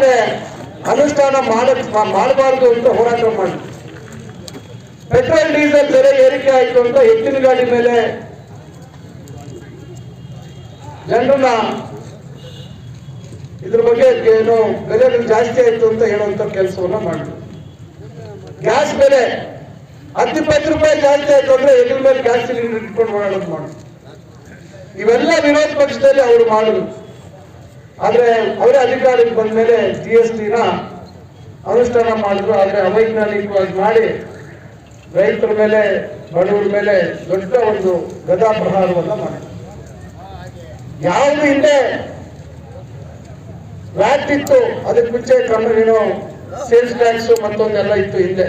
ಆದ್ರೆ ಅನುಷ್ಠಾನ ಮಾಡಬಾರದು ಅಂತ ಹೋರಾಟ ಮಾಡಿ. ಪೆಟ್ರೋಲ್, ಡೀಸೆಲ್ ಬೆಲೆ ಏರಿಕೆ ಆಯಿತು ಅಂತ ಎತ್ತಿನ ಗಾಡಿ ಮೇಲೆ ಜನರನ್ನ ಇದ್ರ ಬಗ್ಗೆ ಏನು ಬೆಲೆಗಳು ಜಾಸ್ತಿ ಆಯ್ತು ಅಂತ ಹೇಳುವಂತ ಕೆಲಸವನ್ನ ಮಾಡಿದ್ರು. ಗ್ಯಾಸ್ ಬೆಲೆ ಹತ್ತಿಪ್ಪತ್ತು ರೂಪಾಯಿ ಜಾಸ್ತಿ ಆಯ್ತು ಅಂದ್ರೆ ಎದ್ರ ಮೇಲೆ ಗ್ಯಾಸ್ ಸಿಲಿಂಡರ್ ಇಟ್ಕೊಂಡು ಓಡಾಡೋದು ಮಾಡಿ ಇವೆಲ್ಲ ವಿರೋಧ ಪಕ್ಷದಲ್ಲಿ ಅವರು ಮಾಡಿದ್ರು. ಆದ್ರೆ ಅವರೇ ಅಧಿಕಾರಕ್ಕೆ ಬಂದ ಮೇಲೆ ಜಿ ಎಸ್ ಟಿನ ಅನುಷ್ಠಾನ ಮಾಡಿದ್ರು. ಆದ್ರೆ ಅವೈಜ್ಞಾನಿಕವಾಗಿ ಮಾಡಿ ರೈತರ ಮೇಲೆ, ಬಡವರ ಮೇಲೆ ದೊಡ್ಡ ಒಂದು ಗದಾ ಪ್ರಹಾರವನ್ನ ಮಾಡಿದ್ರು. ಯಾವುದು ಹಿಂದೆ ವ್ಯಾಟ್ ಇತ್ತು. ಅದಕ್ಕೆ ಮುಂಚೆ ಕಂಪನಿನ ಸೇಲ್ಸ್ ಟ್ಯಾಕ್ಸ್ ಮತ್ತೊಂದೆಲ್ಲ ಇತ್ತು ಹಿಂದೆ.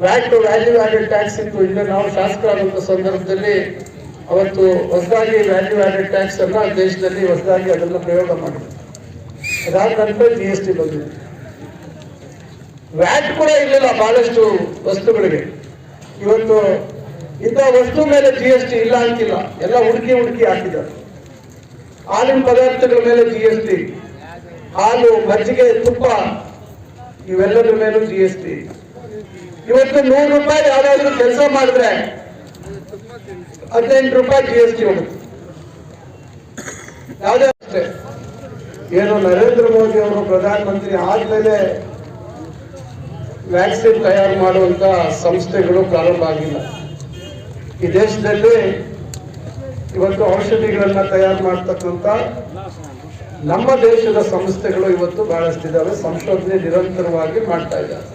ವ್ಯಾಟ್ ವ್ಯಾಲ್ಯೂ ಆಡೆಡ್ ಟ್ಯಾಕ್ಸ್ ಇತ್ತು. ಹಿಂದೆ ನಾವು ಶಾಸಕರಾದಂಥ ಸಂದರ್ಭದಲ್ಲಿ ಅವತ್ತು ಹೊಸದಾಗಿ ವ್ಯಾಲ್ಯೂ ಆಡೆಡ್ ಟ್ಯಾಕ್ಸ್ ಅನ್ನ ದೇಶದಲ್ಲಿ ಹೊಸದಾಗಿ ಅದನ್ನು ಪ್ರಯೋಗ ಮಾಡಿದ್ರು. ಅದಾದ ನಂತರ ಜಿ ಎಸ್ ಟಿ ಬಂದಿದೆ. ವ್ಯಾಟ್ ಕೂಡ ಇರಲಿಲ್ಲ ಬಹಳಷ್ಟು ವಸ್ತುಗಳಿಗೆ. ಇವತ್ತು ಇಂಥ ವಸ್ತು ಮೇಲೆ ಜಿ ಎಸ್ ಟಿ ಇಲ್ಲ ಅಂತಿಲ್ಲ. ಎಲ್ಲ ಹುಡುಕಿ ಹುಡುಕಿ ಹಾಕಿದ್ದಾರೆ. ಹಾಲಿನ ಪದಾರ್ಥಗಳ ಮೇಲೆ ಜಿ ಎಸ್ ಟಿ ಹಾಲು, ಮಜ್ಜಿಗೆ, ತುಪ್ಪ, ಇವೆಲ್ಲದರ ಮೇಲೂ ಜಿ ಎಸ್ ಟಿ ಇವತ್ತು ನೂರು ರೂಪಾಯಿ ಯಾರಾದ್ರೂ ಕೆಲಸ ಮಾಡಿದ್ರೆ ಹದಿನೆಂಟು ರೂಪಾಯಿ ಜಿ ಎಸ್ ಟಿ ಯಾವುದೇ ಅಷ್ಟೇ. ಏನು ನರೇಂದ್ರ ಮೋದಿ ಅವರು ಪ್ರಧಾನಮಂತ್ರಿ ಆದ್ಮೇಲೆ ವ್ಯಾಕ್ಸಿನ್ ತಯಾರು ಮಾಡುವಂತ ಸಂಸ್ಥೆಗಳು ಪ್ರಾರಂಭ ಆಗಿಲ್ಲ. ಈ ದೇಶದಲ್ಲಿ ಇವತ್ತು ಔಷಧಿಗಳನ್ನ ತಯಾರು ಮಾಡ್ತಕ್ಕಂತ ನಮ್ಮ ದೇಶದ ಸಂಸ್ಥೆಗಳು ಇವತ್ತು ಬಹಳಷ್ಟಿದ್ದಾವೆ. ಸಂಶೋಧನೆ ನಿರಂತರವಾಗಿ ಮಾಡ್ತಾ ಇದ್ದಾರೆ.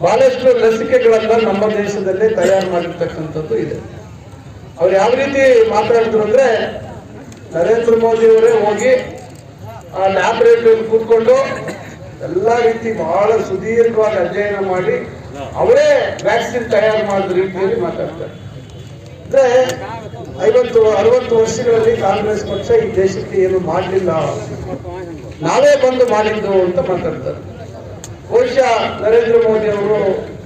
ಬಹಳಷ್ಟು ಲಸಿಕೆಗಳನ್ನ ನಮ್ಮ ದೇಶದಲ್ಲೇ ತಯಾರು ಮಾಡಿರ್ತಕ್ಕಂಥದ್ದು ಇದೆ. ಅವ್ರು ಯಾವ ರೀತಿ ಮಾತಾಡಿದ್ರು ಅಂದ್ರೆ, ನರೇಂದ್ರ ಮೋದಿ ಅವರೇ ಹೋಗಿ ಆ ಲ್ಯಾಬ್ರೇಟರಿಯಲ್ಲಿ ಕೂತ್ಕೊಂಡು ಎಲ್ಲಾ ರೀತಿ ಬಹಳ ಸುದೀರ್ಘವಾಗಿ ಅಧ್ಯಯನ ಮಾಡಿ ಅವರೇ ವ್ಯಾಕ್ಸಿನ್ ತಯಾರು ಮಾಡಿದ ರೀತಿಯಲ್ಲಿ ಮಾತಾಡ್ತಾರೆ. ಅಂದ್ರೆ ಐವತ್ತು, ಅರವತ್ತು ವರ್ಷಗಳಲ್ಲಿ ಕಾಂಗ್ರೆಸ್ ಪಕ್ಷ ಈ ದೇಶಕ್ಕೆ ಏನು ಮಾಡಲಿಲ್ಲ. ನಾವೇ ಬಂದು ಮಾಡಿದ್ದು ಅಂತ ಮಾತಾಡ್ತಾರೆ. ಬಹುಶಃ ನರೇಂದ್ರ ಮೋದಿ ಅವರು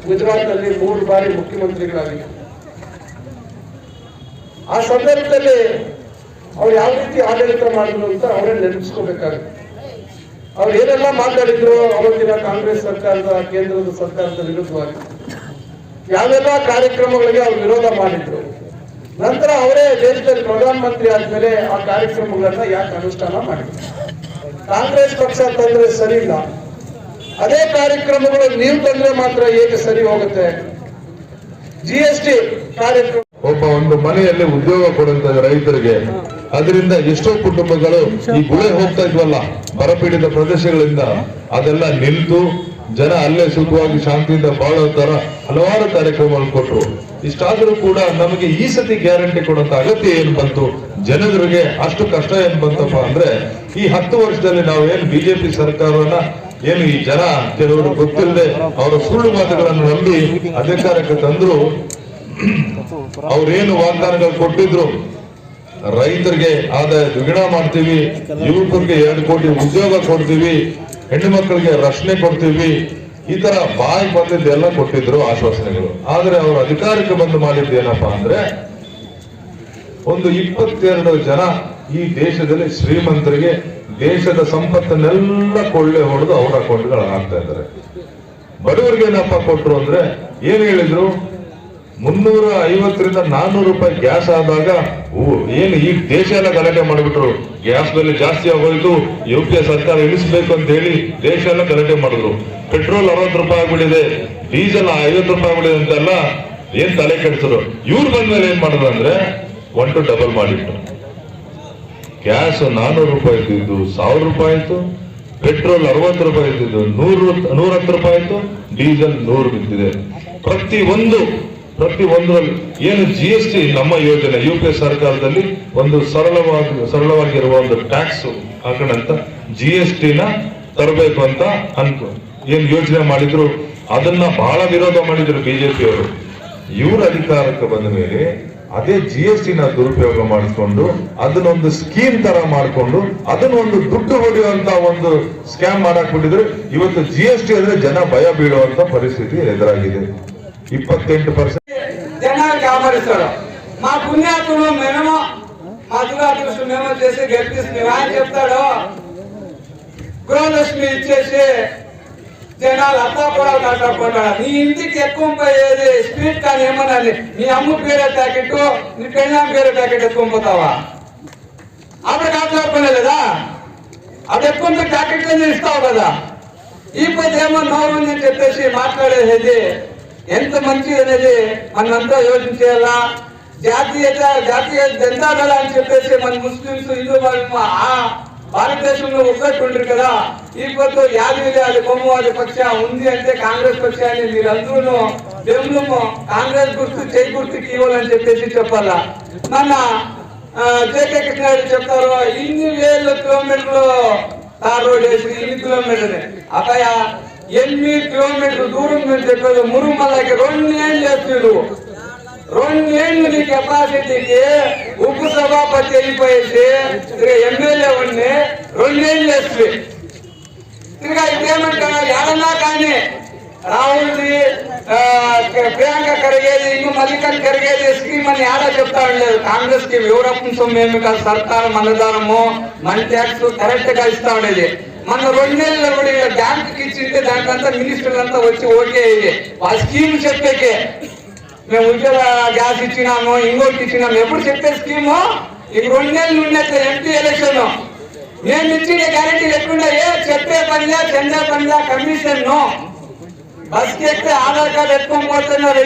ಗುಜರಾತ್ನಲ್ಲಿ ಮೂರು ಬಾರಿ ಮುಖ್ಯಮಂತ್ರಿಗಳಾಗಿದ್ದರು ಆ ಸಂದರ್ಭದಲ್ಲಿ ಅವ್ರು ಯಾವ ರೀತಿ ಆಡಳಿತ ಮಾಡಿದ್ರು ಅಂತ ಅವರೇ ನೆನಪಿಸ್ಕೋಬೇಕಾಗುತ್ತೆ. ಅವ್ರು ಏನೆಲ್ಲ ಮಾತಾಡಿದ್ರು ಅವತ್ತಿನ ಕಾಂಗ್ರೆಸ್ ಸರ್ಕಾರದ, ಕೇಂದ್ರದ ಸರ್ಕಾರದ ವಿರುದ್ಧವಾಗಿ. ಯಾವೆಲ್ಲ ಕಾರ್ಯಕ್ರಮಗಳಿಗೆ ಅವ್ರು ವಿರೋಧ ಮಾಡಿದ್ರು. ನಂತರ ಅವರೇ ದೇಶದಲ್ಲಿ ಪ್ರಧಾನಮಂತ್ರಿ ಆದ್ಮೇಲೆ ಆ ಕಾರ್ಯಕ್ರಮಗಳನ್ನ ಯಾಕೆ ಅನುಷ್ಠಾನ ಮಾಡಿದ್ರು. ಕಾಂಗ್ರೆಸ್ ಪಕ್ಷ ತಂದ್ರೆ ಸರಿ ಇಲ್ಲ. ಅದೇ ಕಾರ್ಯಕ್ರಮಗಳು ನೀವು ತಂದ್ರೆ ಮಾತ್ರ ಏಕೆ ಸರಿ ಹೋಗುತ್ತೆ? ಜಿ ಎಸ್ ಟಿ ಕಾರ್ಯಕ್ರಮ. ಒಬ್ಬ ಒಂದು ಮನೆಯಲ್ಲಿ ಉದ್ಯೋಗ ಕೊಡುವಂತ ರೈತರಿಗೆ ಅದರಿಂದ ಎಷ್ಟೋ ಕುಟುಂಬಗಳು ಈ ಗುಳೆ ಹೋಗ್ತಾ ಇದ್ವಲ್ಲ, ಬರಪೀಡಿತ ಪ್ರದೇಶಗಳಿಂದ ಅದೆಲ್ಲ ನಿಂತು ಜನ ಅಲ್ಲೇ ಸುಖವಾಗಿ ಶಾಂತಿಯಿಂದ ಬಾಳೋ ತರ ಹಲವಾರು ಕಾರ್ಯಕ್ರಮಗಳು ಕೊಟ್ಟರು ಇಷ್ಟಾದ್ರೂ ಕೂಡ ನಮಗೆ ಈ ಸತಿ ಗ್ಯಾರಂಟಿ ಕೊಡುವಂತ ಅಗತ್ಯ ಏನ್ ಬಂತು? ಜನರಿಗೆ ಅಷ್ಟು ಕಷ್ಟ ಏನ್ ಬಂತಪ್ಪ ಅಂದ್ರೆ, ಈ ಹತ್ತು ವರ್ಷದಲ್ಲಿ ನಾವು ಬಿಜೆಪಿ ಸರ್ಕಾರವನ್ನ ಏನು ಈ ಜನ ಕೆಲವರು ಗೊತ್ತಿಲ್ಲದೆ ಅವರ ಸುಳ್ಳು ಮಾತುಗಳನ್ನು ನಂಬಿ ಅಧಿಕಾರಕ್ಕೆ ತಂದ್ರು. ಅವ್ರೇನು ವಾಗ್ದಾನಗಳು ಕೊಟ್ಟಿದ್ರು? ರೈತರಿಗೆ ಆದಾಯ ದ್ವಿಗುಣ ಮಾಡ್ತೀವಿ, ಯುವಕರಿಗೆ ಎರಡು ಕೋಟಿ ಉದ್ಯೋಗ ಕೊಡ್ತೀವಿ, ಹೆಣ್ಣು ಮಕ್ಕಳಿಗೆ ರಕ್ಷಣೆ ಕೊಡ್ತೀವಿ. ಈ ತರ ಬಾಯಿ ಬಂದಿದ್ದೆಲ್ಲ ಕೊಟ್ಟಿದ್ರು ಆಶ್ವಾಸನೆಗಳು. ಆದ್ರೆ ಅವರು ಅಧಿಕಾರಕ್ಕೆ ಬಂದು ಮಾಡಿದ್ದು ಏನಪ್ಪಾ ಅಂದ್ರೆ ಒಂದು ಇಪ್ಪತ್ತೆರಡು ಜನ ಈ ದೇಶದಲ್ಲಿ ಶ್ರೀಮಂತರಿಗೆ ದೇಶದ ಸಂಪತ್ತನ್ನೆಲ್ಲ ಕೊಳ್ಳೆ ಹೊಡೆದು ಅವರ ಅಕೌಂಟ್ಗಳು ಹಾಕ್ತಾ ಇದ್ದಾರೆ. ಬಡವರಿಗೆ ಏನಪ್ಪ ಕೊಟ್ರು ಅಂದ್ರೆ ಏನ್ ಹೇಳಿದ್ರು? ಮುನ್ನೂರ ಐವತ್ತರಿಂದ ನಾನ್ನೂರು ರೂಪಾಯಿ ಗ್ಯಾಸ್ ಆದಾಗ ಏನು ಈ ದೇಶ ಎಲ್ಲ ಗಲಾಟೆ ಮಾಡಿಬಿಟ್ರು? ಗ್ಯಾಸ್ ಬೆಲೆ ಜಾಸ್ತಿ ಆಗೋಯ್ತು, ಯು ಪಿ ಸರ್ಕಾರ ಇಳಿಸ್ಬೇಕು ಅಂತ ಹೇಳಿ ದೇಶ ಎಲ್ಲ ಗಲಾಟೆ ಮಾಡಿದ್ರು. ಪೆಟ್ರೋಲ್ ಅರವತ್ತು ರೂಪಾಯಿ ಆಗ್ಬಿಟ್ಟಿದೆ, ಡೀಸೆಲ್ ಐವತ್ತು ರೂಪಾಯಿ ಆಗ್ಬಿಟ್ಟಿದೆ ಅಂತೆಲ್ಲ ಏನ್ ತಲೆ ಕೆಡಿಸಿದ್ರು? ಇವ್ರು ಬಂದ್ಮೇಲೆ ಏನ್ ಮಾಡಿದ್ರು ಅಂದ್ರೆ ಒನ್ ಟು ಡಬಲ್ ಮಾಡಿಟ್ರು. ಗ್ಯಾಸ್ ನಾನ್ನೂರು ರೂಪಾಯಿ ಇದ್ದಿದ್ದು, ಸಾವಿರ ರೂಪಾಯಿ ಆಯ್ತು. ಪೆಟ್ರೋಲ್ ಅರವತ್ತು ರೂಪಾಯಿ ಇದ್ದಿದ್ದು, ನೂರು ನೂರ ಹತ್ತು ರೂಪಾಯಿ ಆಯ್ತು. ಡೀಸೆಲ್ ನೂರು ಬಿದ್ದಿದೆ. ಪ್ರತಿ ಒಂದು, ಪ್ರತಿ ಒಂದರಲ್ಲಿ ಏನು ಜಿ ಎಸ್ ಟಿ ನಮ್ಮ ಯೋಜನೆ, ಯು ಪಿ ಎ ಸರ್ಕಾರದಲ್ಲಿ ಒಂದು ಸರಳವಾಗಿ, ಸರಳವಾಗಿರುವ ಒಂದು ಟ್ಯಾಕ್ಸ್ ಹಾಕೋಣಂತ ಜಿ ಎಸ್ ಟಿನ ತರಬೇಕು ಅಂತ ಅನ್ಕೊ. ಏನು ಯೋಜನೆ ಮಾಡಿದ್ರು? ಅದನ್ನ ಬಹಳ ವಿರೋಧ ಮಾಡಿದ್ರು ಬಿಜೆಪಿಯವರು ಇವ್ರ ಅಧಿಕಾರಕ್ಕೆ ಬಂದ ಮೇಲೆ ಅದೇ ಜಿ ಎಸ್ ಟಿನ ದುರುಪಯೋಗ ಮಾಡಿಕೊಂಡು ಅದನ್ನೊಂದು ಸ್ಕೀಮ್ ತರ ಮಾಡಿಕೊಂಡು, ಅದನ್ನೊಂದು ದುಡ್ಡು ಹೊಡೆಯುವಂತ ಒಂದು ಸ್ಕ್ಯಾಮ್ ಮಾಡಕ್ ಬಿಟ್ಟಿದ್ರೆ ಇವತ್ತು ಜಿ ಎಸ್ ಟಿ ಅಂದ್ರೆ ಜನ ಭಯ ಬೀಳುವಂತ ಪರಿಸ್ಥಿತಿ ಎದುರಾಗಿದೆ. ಇಪ್ಪತ್ತೆಂಟು ಪರ್ಸೆಂಟ್ ಜನ కాపాడిస్తాడు మా పుణ్యాత్ములు మేము మా దురాదృష్టం మేము జనాలు అత్తాపురాలు కట్టకుండా నీ ఇంటికి ఎక్కువ పోయేది స్పీడ్ కానీ ఏమన్నది? నీ అమ్మ పేరే ప్యాకెట్ నీ పెళ్ళాం పేరే ప్యాకెట్ ఎక్కువ పోతావా? అప్పుడు కాకపోయినా లేదా? అది ఎక్కువ ప్యాకెట్ ఇస్తావు కదా. ఈ పది ఏమో నోరు అని చెప్పేసి మాట్లాడేది ఎంత మంచి అనేది మనంతా యోచించేయాలా? జాతీయ జనతా దళ అని చెప్పేసి మన ముస్లింస్ హిందూ వాళ్ళు ఆ భారతదేశంలో ఒక్కటి ఉండరు కదా. ఈ పొద్దు యాదవి కొమ్మవాది పక్ష ఉంది అంటే కాంగ్రెస్ పక్షాన్ని మీరందరూ దేవుళ్ళు కాంగ్రెస్ గుర్తు చేయి గుర్తుకి ఇవ్వాలని చెప్పేసి చెప్పాలా. మన జేకే కృష్ణారెడ్డి చెప్తారు ఇన్ని వేల కిలోమీటర్లు తార్ రోడ్ వేసి ఇన్ని కిలోమీటర్లు. అబ్బాయ ఎనిమిది కిలోమీటర్లు దూరం నుంచి చెప్పారు మురుమలకి రెండేళ్ళు చేస్తుడు రెండేళ్ళు నీ కెపాసిటీకి ఉప సభాపతి అయిపోయేసి ఎమ్మెల్యే ఉండి రెండేళ్ళు వేస్తుంది. ఇంకా ఇదేమంటారు ఎడన్నా కానీ రాహుల్ది ప్రియాంక కరిగేది ఇంకో మల్లికన్ కరిగేది స్కీమ్ అని ఆడా చెప్తా ఉండలేదు. కాంగ్రెస్కి యూరోప్ మేము కాదు సర్కారు మనదానము మన ట్యాక్స్ కరెక్ట్గా ఇస్తా ఉండేది. మన రెండేళ్ళలో కూడా ఇలా బ్యాంక్కి ఇచ్చింటే దానికంతా మినిస్టర్లంతా వచ్చి ఓకే అయ్యేది. ఆ స్కీమ్ చెప్పేకే. మేము ఉద్యోగ గ్యాస్ ఇచ్చినాము ఇంకోటి ఇచ్చినాము. ఎప్పుడు చెప్పే స్కీము? ఇక రెండేళ్ళు ఉన్నట్టు ఎంపీ ఎలక్షన్. మేము ఇచ్చిన గ్యారెంటీ లేకుండా ఏ చెప్పే పనిలా చందా పనిలా కమిషన్ బస్కి ఎక్కితే ఆధార్ కార్డు ఎత్తుకొని పోతున్నారు